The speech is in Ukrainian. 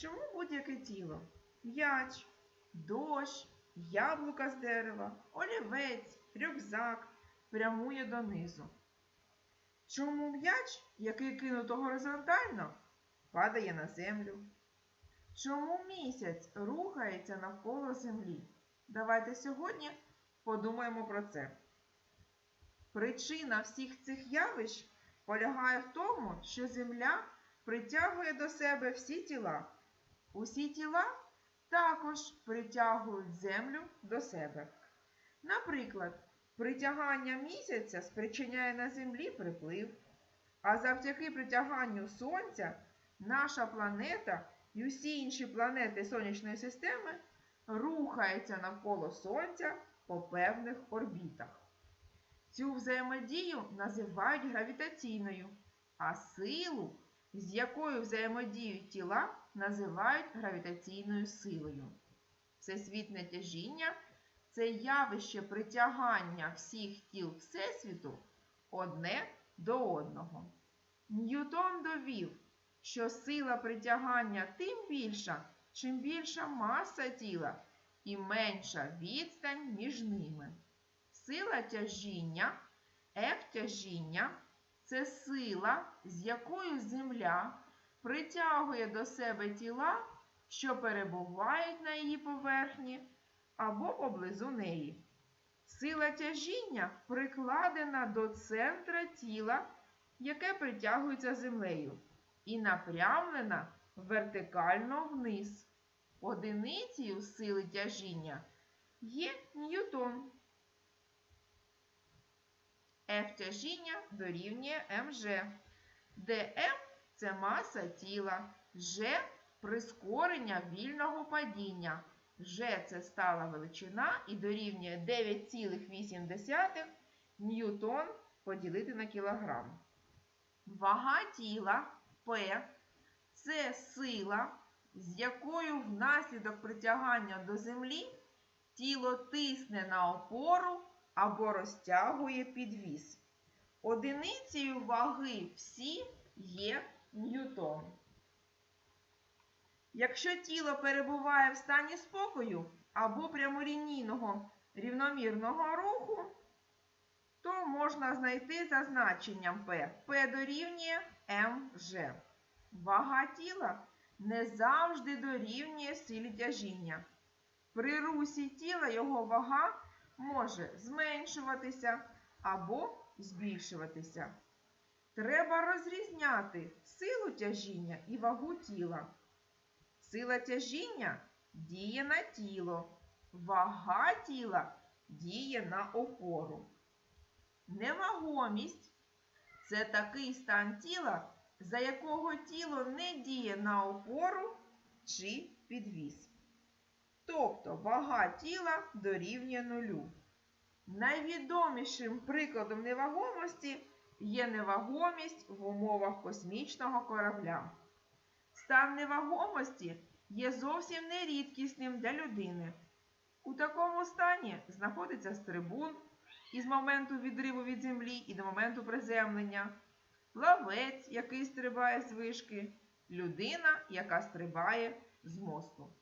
Чому будь-яке тіло? М'яч, дощ, яблука з дерева, олівець, рюкзак прямує донизу. Чому м'яч, який кинуто горизонтально, падає на землю? Чому місяць рухається навколо землі? Давайте сьогодні подумаємо про це. Причина всіх цих явищ полягає в тому, що Земля притягує до себе всі тіла. Усі тіла також притягують Землю до себе. Наприклад, притягання місяця спричиняє на Землі приплив, а завдяки притяганню Сонця наша планета і усі інші планети Сонячної системи рухаються навколо Сонця по певних орбітах. Цю взаємодію називають гравітаційною, а силу, з якою взаємодіють тіла, називають гравітаційною силою. Всесвітне тяжіння це явище притягання всіх тіл Всесвіту одне до одного. Ньютон довів, що сила притягання тим більша, чим більша маса тіла і менша відстань між ними. Сила тяжіння, F тяжіння це сила, з якою Земля притягує до себе тіла, що перебувають на її поверхні або поблизу неї. Сила тяжіння прикладена до центра тіла, яке притягується землею, і напрямлена вертикально вниз. Одиницею сили тяжіння є Ньютон. F тяжіння дорівнює МЖ, де М це маса тіла, Ж прискорення вільного падіння. Ж це стала величина і дорівнює 9,8 ньютон поділити на кілограм. Вага тіла П це сила, з якою внаслідок притягання до землі тіло тисне на опору або розтягує підвіс. Одиницею ваги всі є ньютон. Якщо тіло перебуває в стані спокою або прямолінійного рівномірного руху, то можна знайти за значенням P. P дорівнює МЖ. Вага тіла не завжди дорівнює силі тяжіння. При русі тіла його вага може зменшуватися або збільшуватися. Треба розрізняти силу тяжіння і вагу тіла. Сила тяжіння діє на тіло, вага тіла діє на опору. Невагомість це такий стан тіла, за якого тіло не діє на опору чи підвіз. Тобто вага тіла дорівнює нулю. Найвідомішим прикладом невагомості є невагомість в умовах космічного корабля. Стан невагомості є зовсім нерідкісним для людини. У такому стані знаходиться стрибун із моменту відриву від землі і до моменту приземлення, плавець, який стрибає з вишки, людина, яка стрибає з мосту.